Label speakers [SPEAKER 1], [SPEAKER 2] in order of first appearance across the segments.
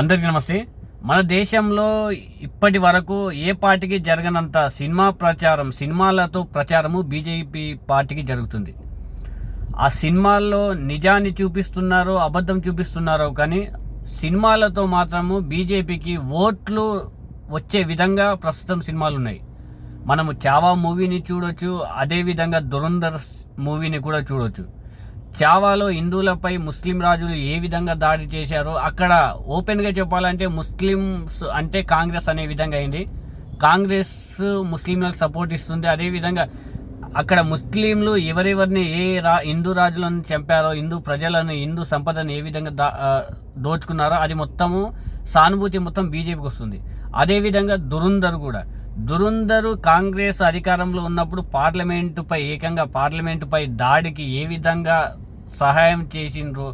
[SPEAKER 1] అందరికీ నమస్తే. మన దేశంలో ఇప్పటి వరకు ఏ పార్టీకి జరగనంత సినిమా ప్రచారం సినిమాలతో ప్రచారము బీజేపీ పార్టీకి జరుగుతుంది. ఆ సినిమాల్లో నిజాన్ని చూపిస్తున్నారో అబద్ధం చూపిస్తున్నారో కానీ సినిమాలతో మాత్రము బీజేపీకి ఓట్లు వచ్చే విధంగా ప్రస్తుతం సినిమాలు ఉన్నాయి మనము చావా మూవీని చూడొచ్చు అదేవిధంగా దురంధర్ మూవీని కూడా చూడొచ్చు. చావాలో హిందువులపై ముస్లిం రాజులు ఏ విధంగా దాడి చేశారో అక్కడ ఓపెన్గా చెప్పాలంటే ముస్లిమ్స్ అంటే కాంగ్రెస్ అనే విధంగా అయింది. కాంగ్రెస్ ముస్లింలకు సపోర్ట్ ఇస్తుంది. అదేవిధంగా అక్కడ ముస్లింలు ఎవరెవరిని ఏ రా హిందూ రాజులను చంపారో హిందూ ప్రజలను హిందూ సంపదను ఏ విధంగా దా దోచుకున్నారో అది మొత్తము సానుభూతి మొత్తం బీజేపీకి వస్తుంది. అదేవిధంగా దురుందర్ కూడా. దురుందరు కాంగ్రెస్ అధికారంలో ఉన్నప్పుడు పార్లమెంటుపై ఏకంగా పార్లమెంటుపై దాడికి ఏ విధంగా సహాయం చేసిండ్రు?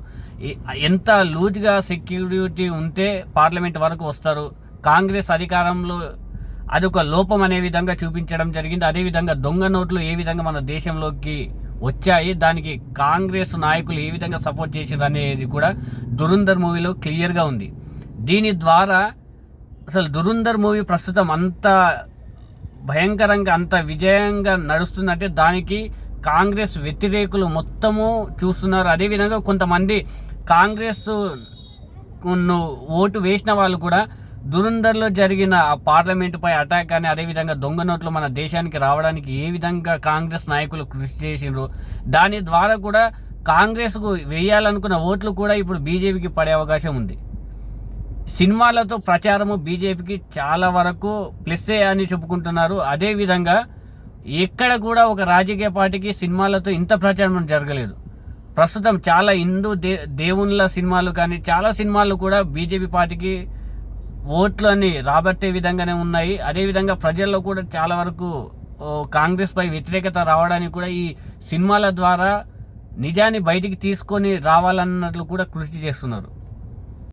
[SPEAKER 1] ఎంత లూజ్గా సెక్యూరిటీ ఉంటే పార్లమెంట్ వరకు వస్తారు? కాంగ్రెస్ అధికారంలో అదొక లోపం అనే విధంగా చూపించడం జరిగింది. అదేవిధంగా దొంగ నోట్లు ఏ విధంగా మన దేశంలోకి వచ్చాయి? దానికి కాంగ్రెస్ నాయకులు ఏ విధంగా సపోర్ట్ చేసారు అనేది కూడా దురుందర్ మూవీలో క్లియర్గా ఉంది. దీని ద్వారా అసలు దురుందర్ మూవీ ప్రస్తుతం అంత భయంకరంగా అంత విజయంగా నడుస్తుందంటే దానికి కాంగ్రెస్ వ్యతిరేకులు మొత్తము చూస్తున్నారు. అదేవిధంగా కొంతమంది కాంగ్రెస్ ఓటు వేసిన వాళ్ళు కూడా దురందర్లో జరిగిన ఆ పార్లమెంటుపై అటాక్ అని అదేవిధంగా దొంగ నోట్లు మన దేశానికి రావడానికి ఏ విధంగా కాంగ్రెస్ నాయకులు కృషి చేసిండ్రు దాని ద్వారా కూడా కాంగ్రెస్కు వేయాలనుకున్న ఓట్లు కూడా ఇప్పుడు బీజేపీకి పడే అవకాశం ఉంది. సినిమాలతో ప్రచారము బీజేపీకి చాలా వరకు ప్లస్సే అని చెప్పుకుంటున్నారు. అదేవిధంగా ఎక్కడ కూడా ఒక రాజకీయ పార్టీకి సినిమాలతో ఇంత ప్రచారం జరగలేదు. ప్రస్తుతం చాలా హిందూ దే దేవుళ్ళ సినిమాలు కానీ చాలా సినిమాలు కూడా బీజేపీ పార్టీకి ఓట్లు అని రాబట్టే విధంగానే ఉన్నాయి. అదేవిధంగా ప్రజల్లో కూడా చాలా వరకు కాంగ్రెస్పై వ్యతిరేకత రావడానికి కూడా ఈ సినిమాల ద్వారా నిజాన్ని బయటికి తీసుకొని రావాలన్నట్లు కూడా కృషి చేస్తున్నారు.